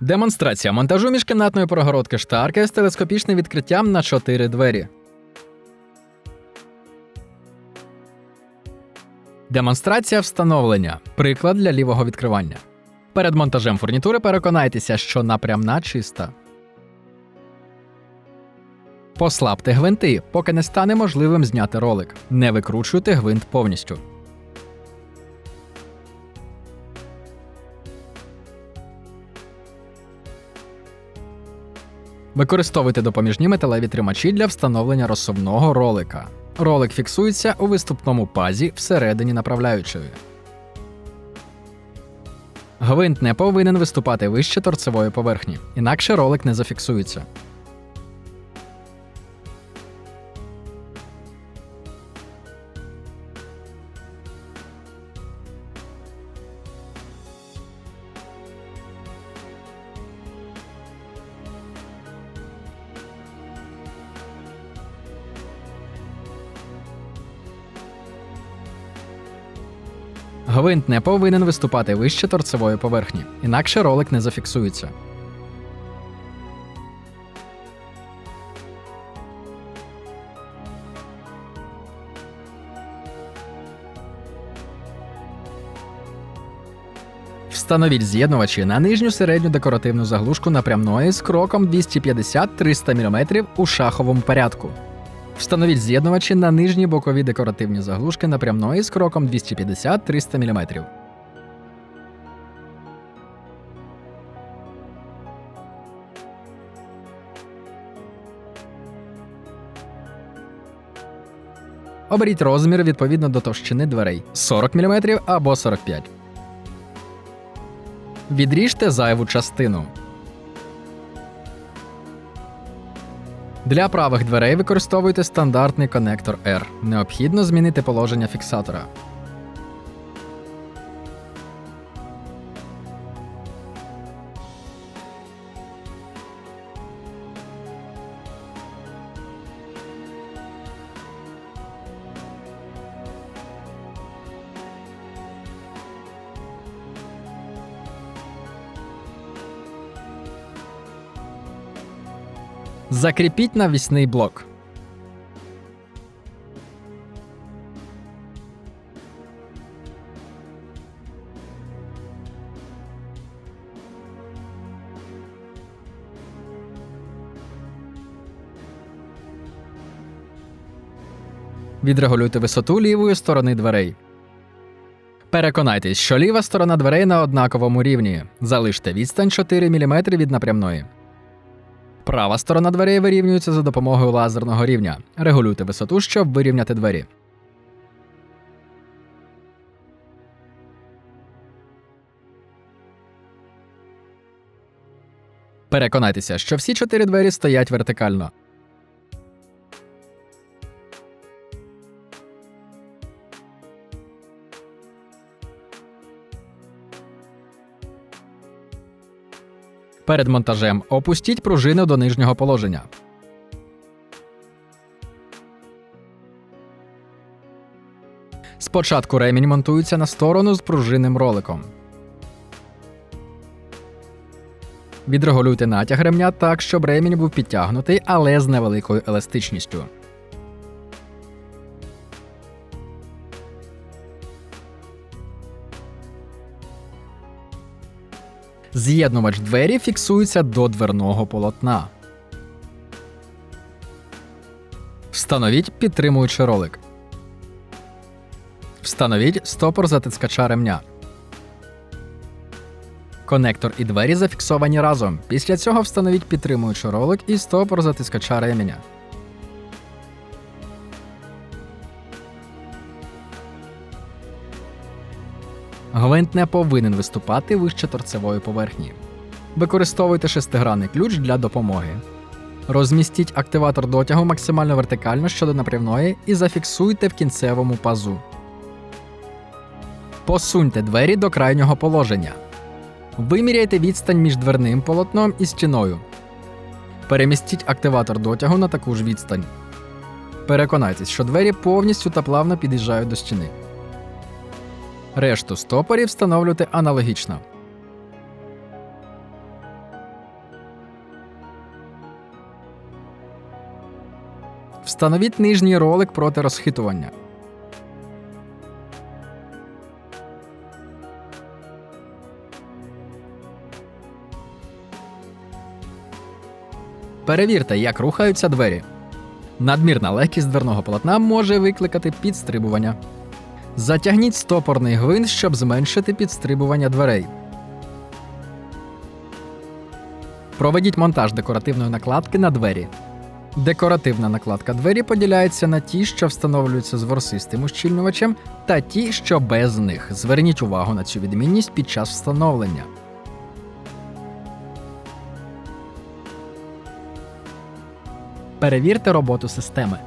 Демонстрація монтажу міжкімнатної перегородки штарки з телескопічним відкриттям на 4 двері. Демонстрація встановлення. Приклад для лівого відкривання. Перед монтажем фурнітури переконайтеся, що напрямна чиста. Послабте гвинти, поки не стане можливим зняти ролик. Не викручуйте гвинт повністю. Використовуйте допоміжні металеві тримачі для встановлення розсувного ролика. Ролик фіксується у виступному пазі всередині направляючої. Гвинт не повинен виступати вище торцевої поверхні, інакше ролик не зафіксується. Гвинт не повинен виступати вище торцевої поверхні, інакше ролик не зафіксується. Встановіть з'єднувачі на нижню середню декоративну заглушку напрямної з кроком 250-300 мм у шаховому порядку. Встановіть з'єднувачі на нижні бокові декоративні заглушки напрямної з кроком 250-300 мм. Оберіть розмір відповідно до товщини дверей 40 мм або 45 Відріжте зайву частину. Для правих дверей використовуйте стандартний конектор R. Необхідно змінити положення фіксатора. Закріпіть навісний блок. Відрегулюйте висоту лівої сторони дверей. Переконайтесь, що ліва сторона дверей на однаковому рівні. Залиште відстань 4 мм від напрямної. Права сторона дверей вирівнюється за допомогою лазерного рівня. Регулюйте висоту, щоб вирівняти двері. Переконайтеся, що всі чотири двері стоять вертикально. Перед монтажем опустіть пружину до нижнього положення. Спочатку ремінь монтується на сторону з пружинним роликом. Відрегулюйте натяг ремня так, щоб ремінь був підтягнутий, але з невеликою еластичністю. З'єднувач двері фіксується до дверного полотна. Встановіть підтримуючий ролик. Встановіть стопор затискача ремня. Конектор і двері зафіксовані разом. Після цього встановіть підтримуючий ролик і стопор затискача ременя. Гвинт не повинен виступати вище торцевої поверхні. Використовуйте шестигранний ключ для допомоги. Розмістіть активатор дотягу максимально вертикально щодо напрямної і зафіксуйте в кінцевому пазу. Посуньте двері до крайнього положення. Виміряйте відстань між дверним полотном і стіною. Перемістіть активатор дотягу на таку ж відстань. Переконайтесь, що двері повністю та плавно під'їжджають до стіни. Решту стопорів встановлювати аналогічно. Встановіть нижній ролик проти розхитування. Перевірте, як рухаються двері. Надмірна легкість дверного полотна може викликати підстрибування. Затягніть стопорний гвинт, щоб зменшити підстрибування дверей. Проведіть монтаж декоративної накладки на двері. Декоративна накладка двері поділяється на ті, що встановлюються з ворсистим ущільнювачем, та ті, що без них. Зверніть увагу на цю відмінність під час встановлення. Перевірте роботу системи.